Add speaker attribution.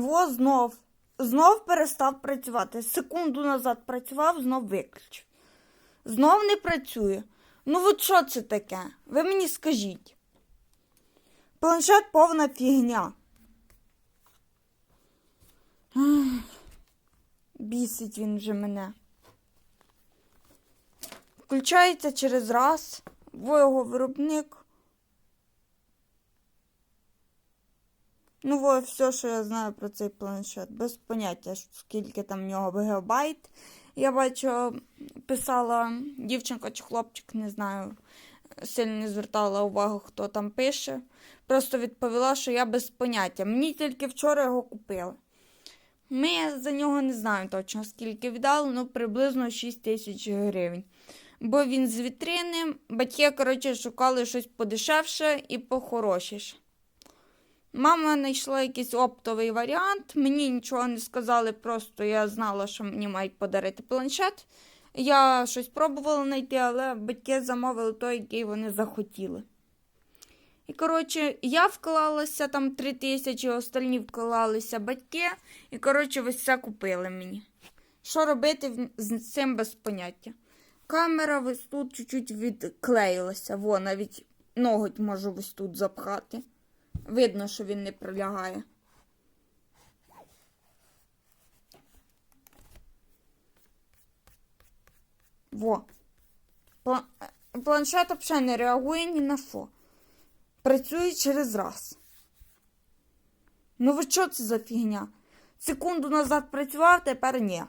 Speaker 1: Во знов. Знов перестав працювати. Секунду назад працював, знов виключив. Знов не працює. Ну от що це таке? Ви мені скажіть. Планшет повна фігня. Бісить він вже мене. Включається через раз. Його виробник. Ну, во, все, що я знаю про цей планшет. Без поняття, скільки там в нього гігабайт. Я бачу, писала дівчинка чи хлопчик, не знаю, сильно не звертала увагу, хто там пише. Просто відповіла, що я без поняття. Мені тільки вчора його купили. Ми за нього не знаємо точно, скільки віддали, ну приблизно 6 тисяч гривень. Бо він з вітрини, батьки, коротше, шукали щось подешевше і похорошіше. Мама знайшла якийсь оптовий варіант. Мені нічого не сказали, просто я знала, що мені мають подарити планшет. Я щось пробувала знайти, але батьки замовили той, який вони захотіли. І, коротше, я вклалася там 3 тисячі, остальні вклалися батьки, і, коротше, ось це купили мені. Що робити з цим без поняття? Камера ось тут чуть-чуть відклеїлася, во, навіть ноготь можу ось тут запхати. Видно, що він не прилягає. Во. Планшет взагалі не реагує ні на що. Працює через раз. Ну ви що це за фігня? Секунду назад працював, тепер ні.